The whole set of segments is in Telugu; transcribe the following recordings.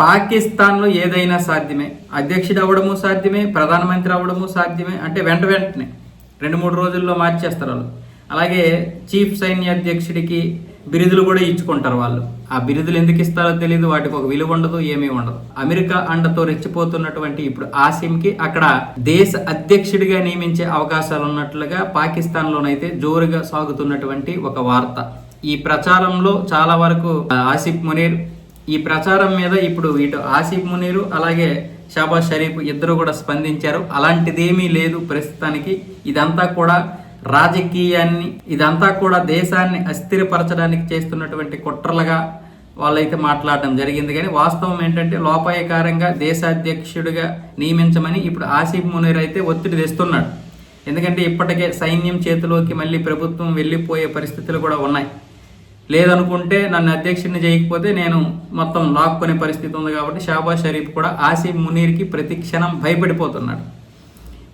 పాకిస్తాన్లో ఏదైనా సాధ్యమే అధ్యక్షుడు అవ్వడము సాధ్యమే ప్రధానమంత్రి అవ్వడము సాధ్యమే అంటే వెంట వెంటనే రెండు మూడు రోజుల్లో మార్చేస్తారు వాళ్ళు. అలాగే చీఫ్ సైన్య అధ్యక్షుడికి బిరుదులు కూడా ఇచ్చుకుంటారు వాళ్ళు. ఆ బిరుదులు ఎందుకు ఇస్తారో తెలియదు వాటికి ఒక విలువ ఉండదు ఏమీ ఉండదు. అమెరికా అండతో రెచ్చిపోతున్నటువంటి ఇప్పుడు ఆసిమ్కి అక్కడ దేశ అధ్యక్షుడిగా నియమించే అవకాశాలు ఉన్నట్లుగా పాకిస్తాన్లోనైతే జోరుగా సాగుతున్నటువంటి ఒక వార్త. ఈ ప్రచారంలో చాలా వరకు ఆసిఫ్ మునీర్ ఈ ప్రచారం మీద ఇప్పుడు ఇటు ఆసిఫ్ మునీరు అలాగే షాబాజ్ షరీఫ్ ఇద్దరు కూడా స్పందించారు. అలాంటిదేమీ లేదు ప్రస్తుతానికి. ఇదంతా కూడా రాజకీయాన్ని ఇదంతా కూడా దేశాన్ని అస్థిరపరచడానికి చేస్తున్నటువంటి కుట్రలుగా వాళ్ళైతే మాట్లాడడం జరిగింది. కానీ వాస్తవం ఏంటంటే లోపాయకారంగా దేశాధ్యక్షుడిగా నియమించమని ఇప్పుడు ఆసిఫ్ మునీర్ అయితే ఒత్తిడి తెస్తున్నాడు. ఎందుకంటే ఇప్పటికే సైన్యం చేతిలోకి మళ్ళీ ప్రభుత్వం వెళ్ళిపోయే పరిస్థితులు కూడా ఉన్నాయి. లేదనుకుంటే నన్ను అధ్యక్షుడిని చేయకపోతే నేను మొత్తం లాక్కునే పరిస్థితి ఉంది కాబట్టి షాబాజ్ షరీఫ్ కూడా ఆసిఫ్ మునీర్కి ప్రతి క్షణం భయపడిపోతున్నాడు.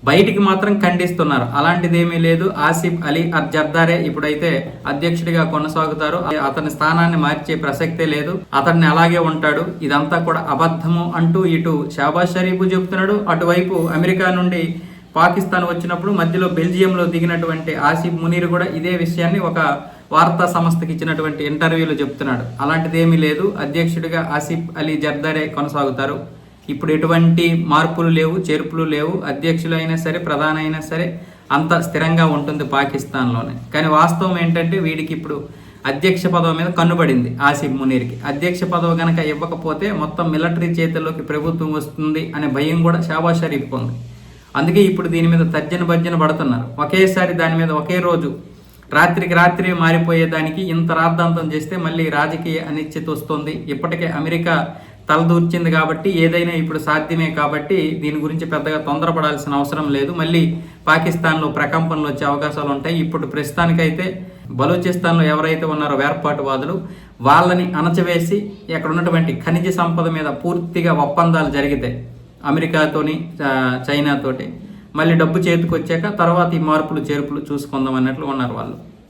బయటికి మాత్రం ఖండిస్తున్నారు. అలాంటిది ఏమీ లేదు. ఆసిఫ్ అలీ అర్జర్దారే ఇప్పుడైతే అధ్యక్షుడిగా కొనసాగుతారు. అతని స్థానాన్ని మార్చే ప్రసక్తే లేదు. అతన్ని అలాగే ఉంటాడు. ఇదంతా కూడా అబద్ధము అంటూ ఇటు షాబాజ్ షరీఫ్ చెబుతున్నాడు అటువైపు అమెరికా నుండి పాకిస్తాన్ వచ్చినప్పుడు మధ్యలో బెల్జియంలో దిగినటువంటి ఆసిఫ్ మునీర్ కూడా ఇదే విషయాన్ని ఒక వార్తా సంస్థకి ఇచ్చినటువంటి ఇంటర్వ్యూలో చెప్తున్నాడు. అలాంటిది ఏమీ లేదు. అధ్యక్షుడిగా ఆసిఫ్ అలీ జర్దారే కొనసాగుతారు. ఇప్పుడు ఎటువంటి మార్పులు లేవు చేర్పులు లేవు. అధ్యక్షులు అయినా సరే ప్రధాన అయినా సరే అంత స్థిరంగా ఉంటుంది పాకిస్తాన్లోనే. కానీ వాస్తవం ఏంటంటే వీడికి ఇప్పుడు అధ్యక్ష పదవి మీద కన్నుబడింది ఆసిఫ్ మునీర్కి. అధ్యక్ష పదవి కనుక ఇవ్వకపోతే మొత్తం మిలిటరీ చేతుల్లోకి ప్రభుత్వం వస్తుంది అనే భయం కూడా షాబాజ్ షరీఫ్ ఉంది. అందుకే ఇప్పుడు దీని మీద తర్జన భర్జన పడుతున్నారు. ఒకేసారి దాని మీద ఒకే రోజు రాత్రికి రాత్రి మారిపోయేదానికి ఇంత రాద్ధాంతం చేస్తే మళ్ళీ రాజకీయ అనిశ్చితి వస్తుంది. ఇప్పటికే అమెరికా తలదూర్చింది కాబట్టి ఏదైనా ఇప్పుడు సాధ్యమే కాబట్టి దీని గురించి పెద్దగా తొందరపడాల్సిన అవసరం లేదు. మళ్ళీ పాకిస్తాన్లో ప్రకంపనలు వచ్చే అవకాశాలు ఉంటాయి. ఇప్పుడు ప్రస్తుతానికైతే బలూచిస్తాన్లో ఎవరైతే ఉన్నారో వేర్పాటువాదులు వాళ్ళని అణచివేసి అక్కడ ఉన్నటువంటి ఖనిజ సంపద మీద పూర్తిగా ఒప్పందాలు జరిగితే అమెరికాతోని చైనాతోటి మళ్ళీ డబ్బు చేతికి వచ్చాక తర్వాత ఈ మార్పులు చేర్పులు చూసుకుందాం అన్నట్లు ఉన్నారు వాళ్ళు.